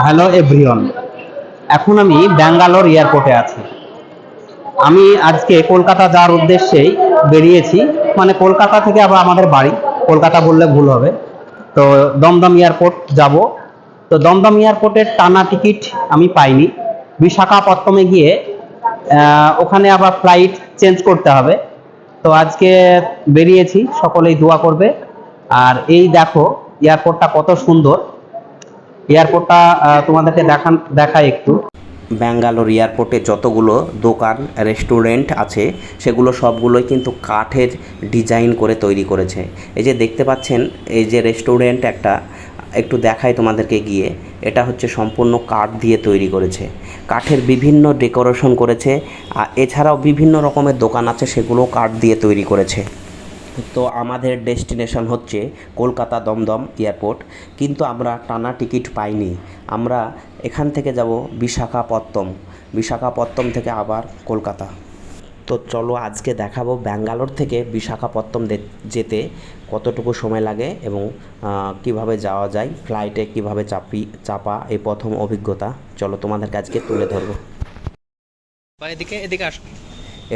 Hello everyone এখন আমি ব্যাঙ্গালোর এয়ারপোর্টে আছি। আমি আজকে কলকাতা যাওয়ার উদ্দেশ্যেই বেরিয়েছি। মানে কলকাতা থেকে আবার আমাদের বাড়ি। কলকাতা বললে ভুল হবে। তো দমদম এয়ারপোর্ট যাব। তো দমদম এয়ারপোর্টের টানা টিকিট আমি পাইনি। বিশাখাপত্তমে গিয়ে ওখানে আবার ফ্লাইট চেঞ্জ করতে হবে। তো আজকে বেরিয়েছি। সকলেই দোয়া করবে। আর এই দেখো, এয়ারপোর্টটা কত সুন্দর। এয়ারপোর্টটা তোমাদেরকে দেখান দেখায় একটু। ব্যাঙ্গালোর এয়ারপোর্টে যতগুলো দোকান, রেস্টুরেন্ট আছে, সেগুলো সবগুলোই কিন্তু কাঠের ডিজাইন করে তৈরি করেছে। এই যে দেখতে পাচ্ছেন, এই যে রেস্টুরেন্ট একটা, একটু দেখাই তোমাদেরকে গিয়ে। এটা হচ্ছে সম্পূর্ণ কাঠ দিয়ে তৈরি করেছে। কাঠের বিভিন্ন ডেকোরেশন করেছে এছাড়াও বিভিন্ন রকমের দোকান আছে সেগুলো কাঠ দিয়ে তৈরি করেছে। তো আমাদের ডেস্টিনেশন হচ্ছে কলকাতা দমদম এয়ারপোর্ট। কিন্তু আমরা টানা টিকিট পাইনি। আমরা এখান থেকে যাব বিশাখাপত্তম বিশাখাপত্তম থেকে আবার কলকাতা। তো চলো আজকে দেখাবো ব্যাঙ্গালোর থেকে বিশাখাপত্তম যেতে কতটুকু সময় লাগে এবং কীভাবে যাওয়া যায় ফ্লাইটে কীভাবে চাপি, চাপা, এই প্রথম অভিজ্ঞতা। চলো তোমাদেরকে আজকে তুলে ধরবো। এদিকে এদিকে আসো।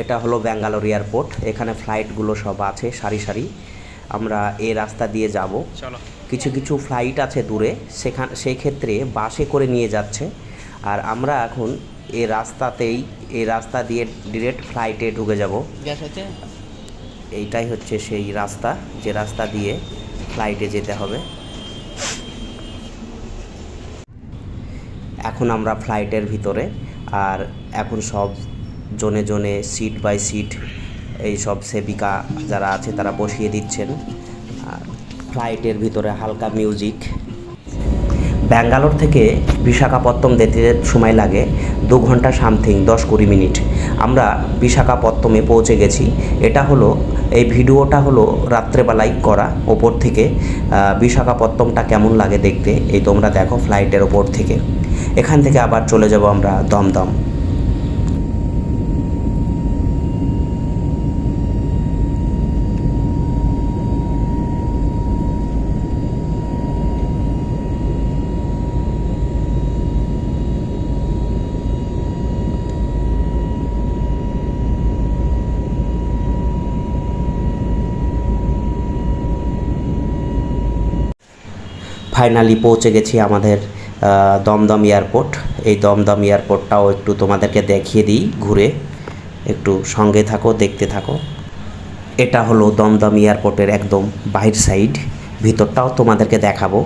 এটা হলো ব্যাঙ্গালোর এয়ারপোর্ট। এখানে ফ্লাইটগুলো সব আছে সারি সারি। আমরা এই রাস্তা দিয়ে যাব। চলো। কিছু কিছু ফ্লাইট আছে দূরে সেখান সেই ক্ষেত্রে বাসে করে নিয়ে যাচ্ছে। আর আমরা এখন এই রাস্তাতেই এই রাস্তা দিয়ে ডিরেক্ট ফ্লাইটে ঢুকে যাব। এইটাই হচ্ছে সেই রাস্তা যে রাস্তা দিয়ে ফ্লাইটে যেতে হবে। এখন আমরা ফ্লাইটের ভিতরে আর এখন সব জনে জনে সিট বাই সিট এই সব সেবিকা যারা আছে তারা বসিয়ে দিচ্ছেন। ফ্লাইটের ভিতরে হালকা মিউজিক ব্যাঙ্গালোর থেকে বিশাখাপত্তম যেতে সময় লাগে, দু ঘণ্টা সামথিং দশ কুড়ি মিনিট। আমরা বিশাখাপত্তমে পৌঁছে গেছি। এটা হলো, এই ভিডিওটা হলো রাত্রেবেলায় করা ওপর থেকে। বিশাখাপত্তমটা কেমন লাগে দেখতে, এই তোমরা দেখো ফ্লাইটের ওপর থেকে। এখান থেকে আবার চলে যাব আমরা দমদম। ফাইনালি পৌঁছে গেছি আমাদের দমদম এয়ারপোর্ট। এই দমদম এয়ারপোর্টটাও একটু তোমাদেরকে দেখিয়ে দিই, ঘুরে। একটু সঙ্গে থাকো, দেখতে থাকো। এটা হলো দমদম এয়ারপোর্টের একদম বাহির সাইড ভিতরটাও তোমাদেরকে দেখাবো।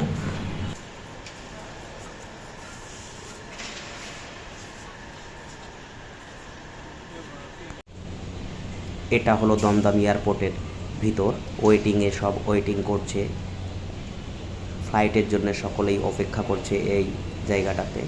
এটা হলো দমদম এয়ারপোর্টের ভিতর। ওয়েটিংয়ে সব ওয়েটিং করছে। ফ্লাইটের জন্য সকলেই অপেক্ষা করছে এই জায়গাটাতে।